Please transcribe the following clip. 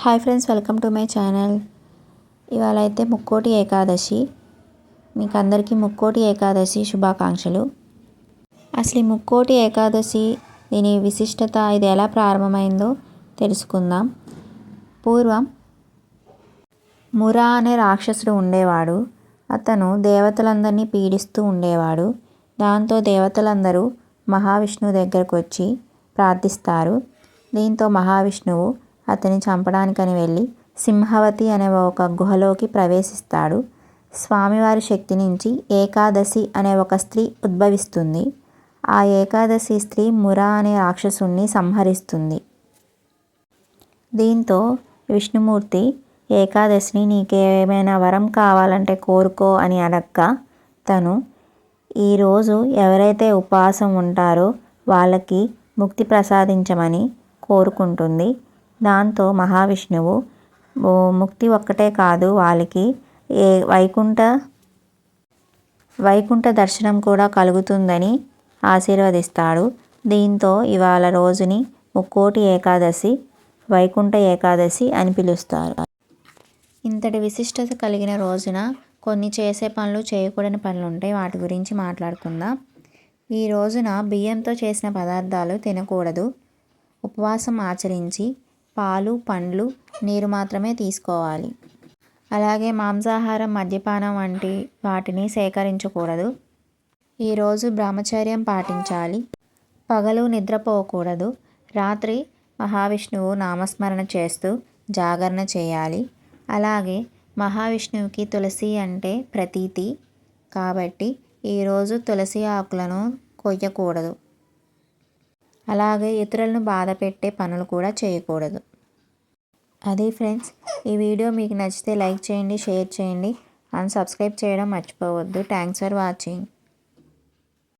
Hi friends welcome to my channel. ఇవాళ అయితే ముక్కోటి ఏకాదశి. మీకు అందరికీ ముక్కోటి ఏకాదశి శుభాకాంక్షలు. అసలు ఈ ముక్కోటి ఏకాదశి దీని విశిష్టత ఇది ఎలా ప్రారంభమైందో తెలుసుకుందాం. పూర్వం మురా అనే రాక్షసుడు ఉండేవాడు. అతను దేవతలందరినీ పీడిస్తూ ఉండేవాడు. దాంతో దేవతలందరూ మహావిష్ణువు దగ్గరకు వచ్చి ప్రార్థిస్తారు. దీంతో మహావిష్ణువు అతని చంపడానికని వెళ్ళి సింహవతి అనే ఒక గుహలోకి ప్రవేశిస్తాడు. స్వామివారి శక్తి నుంచి ఏకాదశి అనే ఒక స్త్రీ ఉద్భవిస్తుంది. ఆ ఏకాదశి స్త్రీ మురా అనే రాక్షసుణ్ణి సంహరిస్తుంది. దీంతో విష్ణుమూర్తి ఏకాదశిని నీకేమైనా వరం కావాలంటే కోరుకో అని అనక్క తను ఈరోజు ఎవరైతే ఉపవాసం ఉంటారో వాళ్ళకి ముక్తి ప్రసాదించమని కోరుకుంటుంది. దాంతో మహావిష్ణువు ముక్తి ఒక్కటే కాదు వాళ్ళకి ఏ వైకుంఠ వైకుంఠ దర్శనం కూడా కలుగుతుందని ఆశీర్వదిస్తాడు. దీంతో ఇవాళ రోజుని ముక్కోటి ఏకాదశి వైకుంఠ ఏకాదశి అని పిలుస్తారు. ఇంతటి విశిష్టత కలిగిన రోజున కొన్ని చేసే పనులు చేయకూడని పనులు ఉంటాయి వాటి గురించి మాట్లాడుకుందాం. ఈ రోజున బియ్యంతో చేసిన పదార్థాలు తినకూడదు. ఉపవాసం ఆచరించి పాలు పండ్లు నీరు మాత్రమే తీసుకోవాలి. అలాగే మాంసాహారం మద్యపానం వంటి వాటిని సేకరించకూడదు. ఈరోజు బ్రహ్మచర్యం పాటించాలి. పగలు నిద్రపోకూడదు. రాత్రి మహావిష్ణువు నామస్మరణ చేస్తూ జాగరణ చేయాలి. అలాగే మహావిష్ణువుకి తులసి అంటే ప్రతీతి. కాబట్టి ఈరోజు తులసి ఆకులను కొయ్యకూడదు. అలాగే ఇతరులను బాధ పెట్టే పనులు కూడా చేయకూడదు. అది ఫ్రెండ్స్ ఈ వీడియో మీకు నచ్చితే లైక్ చేయండి షేర్ చేయండి. అండ్ సబ్స్క్రైబ్ చేయడం మర్చిపోవద్దు. Thanks for watching.